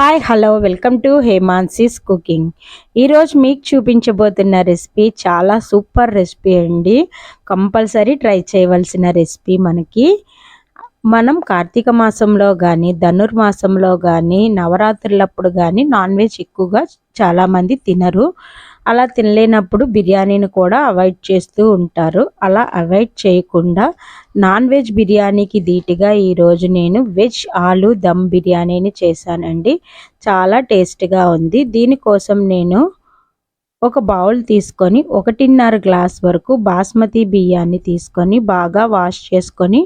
Hi hello welcome to Hemansi's cooking. ఈరోజు మీకు చూపించబోతున్న రెసిపీ చాలా సూపర్ రెసిపీ అండి. కంపల్సరీ ట్రై చేయవలసిన రెసిపీ మనకి. మనం కార్తీక మాసంలో కానీ ధనుర్మాసంలో కానీ నవరాత్రులప్పుడు కానీ నాన్ వెజ్ ఎక్కువగా చాలామంది తినరు. అలా తినలేనప్పుడు బిర్యానీని కూడా అవాయిడ్ చేస్తూ ఉంటారు. అలా అవాయిడ్ చేయకుండా నాన్ వెజ్ బిర్యానీకి ధీటుగా ఈరోజు నేను వెజ్ ఆలు దమ్ బిర్యానీని చేశానండి. చాలా టేస్ట్గా ఉంది. దీనికోసం నేను ఒక బౌల్ తీసుకొని ఒకటిన్నర గ్లాస్ వరకు బాస్మతి బియ్యాన్ని తీసుకొని బాగా వాష్ చేసుకొని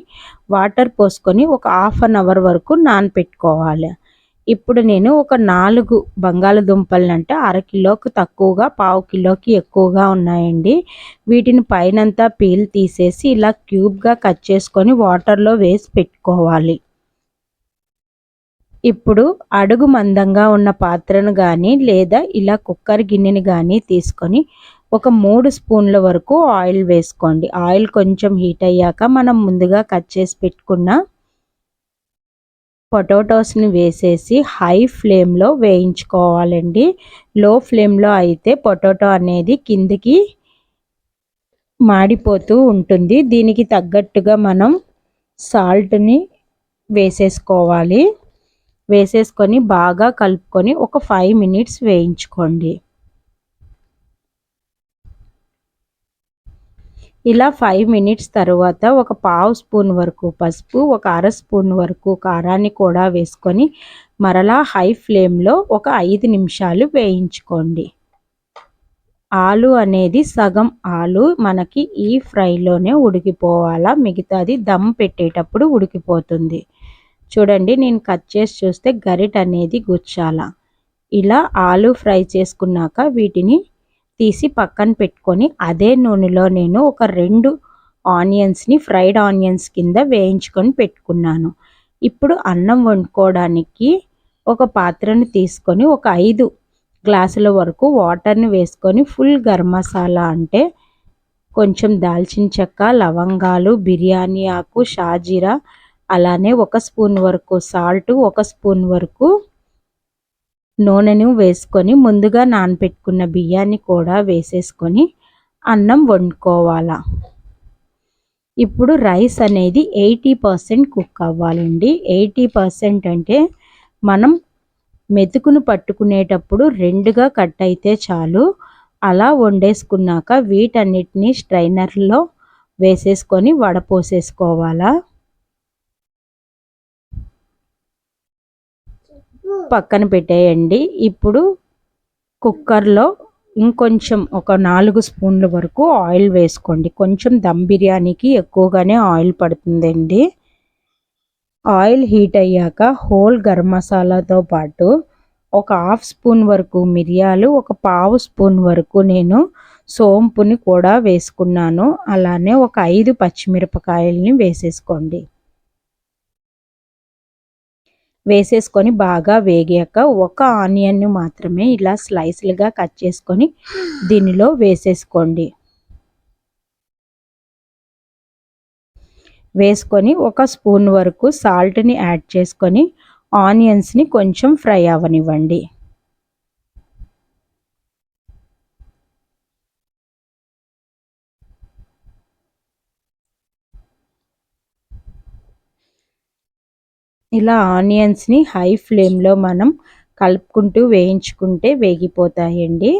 వాటర్ పోసుకొని ఒక హాఫ్ అన్ అవర్ వరకు నానపెట్టుకోవాలి. ఇప్పుడు నేను ఒక నాలుగు బంగాళదుంపలను అంటే అరకిలోకి తక్కువగా పావు కిలోకి ఎక్కువగా ఉన్నాయండి. వీటిని పైనంతా పీల్ తీసేసి ఇలా క్యూబ్గా కట్ చేసుకొని వాటర్లో వేసి పెట్టుకోవాలి. ఇప్పుడు అడుగు మందంగా ఉన్న పాత్రను కానీ లేదా ఇలా కుక్కర్ గిన్నెని కానీ తీసుకొని ఒక మూడు స్పూన్ల వరకు ఆయిల్ వేసుకోండి. ఆయిల్ కొంచెం హీట్ అయ్యాక మనం ముందుగా కట్ చేసి పెట్టుకున్న పొటాటోస్ని వేసేసి హై ఫ్లేమ్లో వేయించుకోవాలండి. లో ఫ్లేమ్లో అయితే పొటాటో అనేది కిందికి మాడిపోతూ ఉంటుంది. దీనికి తగ్గట్టుగా మనం సాల్ట్ని వేసేసుకోవాలి. వేసేసుకొని బాగా కలుపుకొని ఒక ఫైవ్ మినిట్స్ వేయించుకోండి. ఇలా ఫైవ్ మినిట్స్ తర్వాత ఒక పావు స్పూన్ వరకు పసుపు ఒక అర స్పూన్ వరకు కారాన్ని కూడా వేసుకొని మరలా హై ఫ్లేమ్లో ఒక ఐదు నిమిషాలు వేయించుకోండి. ఆలు అనేది సగం ఆలు మనకి ఈ ఫ్రైలోనే ఉడికిపోవాలా మిగతాది దమ్ పెట్టేటప్పుడు ఉడికిపోతుంది. చూడండి నేను కట్ చేసి చూస్తే గరిట అనేది గుచ్చాల. ఇలా ఆలు ఫ్రై చేసుకున్నాక వీటిని తీసి పక్కన పెట్టుకొని అదే నూనెలో నేను ఒక రెండు ఆనియన్స్ని ఫ్రైడ్ ఆనియన్స్ కింద వేయించుకొని పెట్టుకున్నాను. ఇప్పుడు అన్నం వండుకోవడానికి ఒక పాత్రను తీసుకొని ఒక ఐదు గ్లాసుల వరకు వాటర్ని వేసుకొని ఫుల్ గరం మసాలా అంటే కొంచెం దాల్చిన చెక్క లవంగాలు బిర్యానీ ఆకు షాజీరా అలానే ఒక స్పూన్ వరకు సాల్ట్ ఒక స్పూన్ వరకు నూనెను వేసుకొని ముందుగా నానపెట్టుకున్న బియ్యాన్ని కూడా వేసేసుకొని అన్నం వండుకోవాలా. ఇప్పుడు రైస్ అనేది ఎయిటీ పర్సెంట్ కుక్ అవ్వాలండి. ఎయిటీ పర్సెంట్ అంటే మనం మెతుకును పట్టుకునేటప్పుడు రెండుగా కట్ అయితే చాలు. అలా వండేసుకున్నాక వీటన్నిటిని స్ట్రైనర్లో వేసేసుకొని వడపోసేసుకోవాలా. పక్కన పెట్టేయండి. ఇప్పుడు కుక్కర్లో ఇంకొంచెం ఒక నాలుగు స్పూన్ల వరకు ఆయిల్ వేసుకోండి. కొంచెం దమ్ బిర్యానీకి ఎక్కువగానే ఆయిల్ పడుతుందండి. ఆయిల్ హీట్ అయ్యాక హోల్ గరం మసాలాతో పాటు ఒక హాఫ్ స్పూన్ వరకు మిరియాలు ఒక పావు స్పూన్ వరకు నేను సోంపుని కూడా వేసుకున్నాను. అలానే ఒక ఐదు పచ్చిమిరపకాయల్ని వేసేసుకోండి. వేసేసుకొని బాగా వేగాక ఒక ఆనియన్ని మాత్రమే ఇలా స్లైస్లుగా కట్ చేసుకొని దీనిలో వేసేసుకోండి. వేసుకొని ఒక స్పూన్ వరకు సాల్ట్ని యాడ్ చేసుకొని ఆనియన్స్ని కొంచెం ఫ్రై అవ్వనివ్వండి. ఇలా ఆనియన్స్ని హై ఫ్లేమ్లో మనం కలుపుకుంటూ వేయించుకుంటే వేగిపోతాయండి.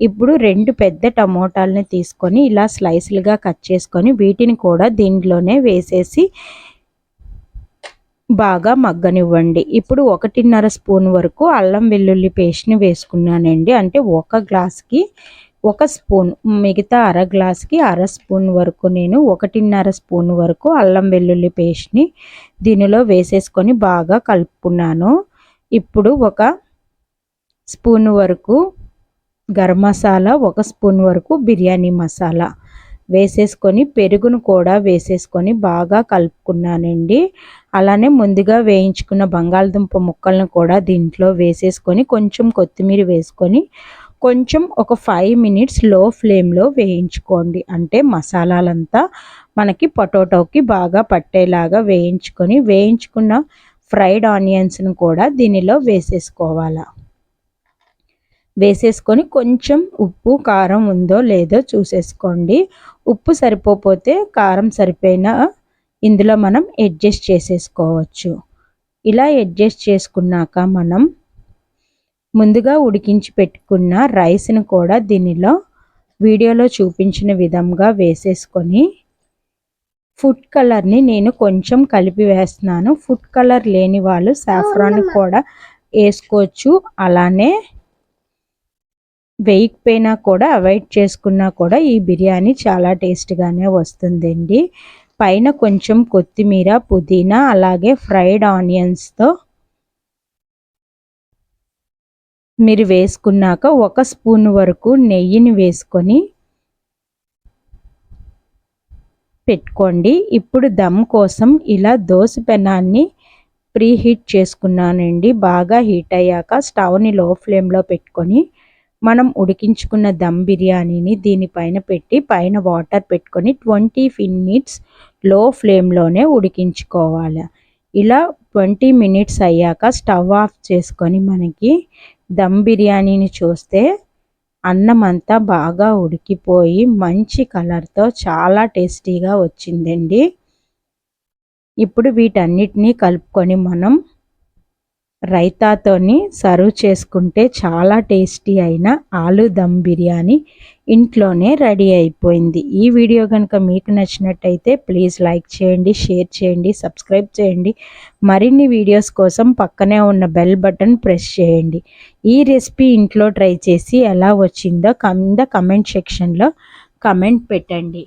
ఇప్పుడు రెండు పెద్ద టమోటాలని తీసుకొని ఇలా స్లైస్లుగా కట్ చేసుకొని వీటిని కూడా దీంట్లోనే వేసేసి బాగా మగ్గనివ్వండి. ఇప్పుడు ఒకటిన్నర స్పూన్ వరకు అల్లం వెల్లుల్లి పేస్ట్ని వేసుకున్నానండి. అంటే ఒక గ్లాస్కి ఒక స్పూన్ మిగతా అర గ్లాస్కి అర స్పూన్ వరకు నేను ఒకటిన్నర స్పూన్ వరకు అల్లం వెల్లుల్లి పేస్ట్ని దీనిలో వేసేసుకొని బాగా కలుపుకున్నాను. ఇప్పుడు ఒక స్పూన్ వరకు గరం మసాలా ఒక స్పూన్ వరకు బిర్యానీ మసాలా వేసేసుకొని పెరుగును కూడా వేసేసుకొని బాగా కలుపుకున్నానండి. అలానే ముందుగా వేయించుకున్న బంగాళదుంప ముక్కలను కూడా దీంట్లో వేసేసుకొని కొంచెం కొత్తిమీర వేసుకొని కొంచెం ఒక ఫైవ్ మినిట్స్లో ఫ్లేమ్లో వేయించుకోండి. అంటే మసాలాలంతా మనకి పొటాటోకి బాగా పట్టేలాగా వేయించుకొని వేయించుకున్న ఫ్రైడ్ ఆనియన్స్ను కూడా దీనిలో వేసేసుకోవాలి. వేసేసుకొని కొంచెం ఉప్పు కారం ఉందో లేదో చూసేసుకోండి. ఉప్పు సరిపోతే కారం సరిపోయినా ఇందులో మనం అడ్జస్ట్ చేసేసుకోవచ్చు. ఇలా అడ్జస్ట్ చేసుకున్నాక మనం ముందుగా ఉడికించి పెట్టుకున్న రైస్ని కూడా దీనిలో వీడియోలో చూపించిన విధంగా వేసేసుకొని ఫుడ్ కలర్ని నేను కొంచెం కలిపి వేస్తున్నాను. ఫుడ్ కలర్ లేని వాళ్ళు సాఫ్రాన్ కూడా వేసుకోవచ్చు. అలానే వేయకపోయినా కూడా అవాయిడ్ చేసుకున్నా కూడా ఈ బిర్యానీ చాలా టేస్ట్గానే వస్తుందండి. పైన కొంచెం కొత్తిమీర పుదీనా అలాగే ఫ్రైడ్ ఆనియన్స్తో మీరు వేసుకున్నాక ఒక స్పూన్ వరకు నెయ్యిని వేసుకొని పెట్టుకోండి. ఇప్పుడు దమ్ కోసం ఇలా దోశ పెనాన్ని ప్రీ హీట్ చేసుకున్నానండి. బాగా హీట్ అయ్యాక స్టవ్ని లో ఫ్లేమ్లో పెట్టుకొని మనం ఉడికించుకున్న దమ్ బిర్యానీని దీనిపైన పెట్టి పైన వాటర్ పెట్టుకొని ట్వంటీ మినిట్స్లో ఫ్లేమ్లోనే ఉడికించుకోవాలి. ఇలా ట్వంటీ మినిట్స్ అయ్యాక స్టవ్ ఆఫ్ చేసుకొని మనకి దమ్ బిర్యానీని చూస్తే అన్నం అంతా బాగా ఉడికిపోయి మంచి కలర్తో చాలా టేస్టీగా వచ్చిందండి. ఇప్పుడు వీటన్నిటినీ కలుపుకొని మనం రైతాతోని సర్వ్ చేసుకుంటే చాలా టేస్టీ అయిన ఆలు దమ్ బిర్యానీ ఇంట్లోనే రెడీ అయిపోయింది. ఈ వీడియో కనుక మీకు నచ్చినట్టయితే ప్లీజ్ లైక్ చేయండి షేర్ చేయండి సబ్స్క్రైబ్ చేయండి. మరిన్ని వీడియోస్ కోసం పక్కనే ఉన్న బెల్ బటన్ ప్రెస్ చేయండి. ఈ రెసిపీ ఇంట్లో ట్రై చేసి ఎలా వచ్చిందో కింద కమెంట్ సెక్షన్లో కమెంట్ పెట్టండి.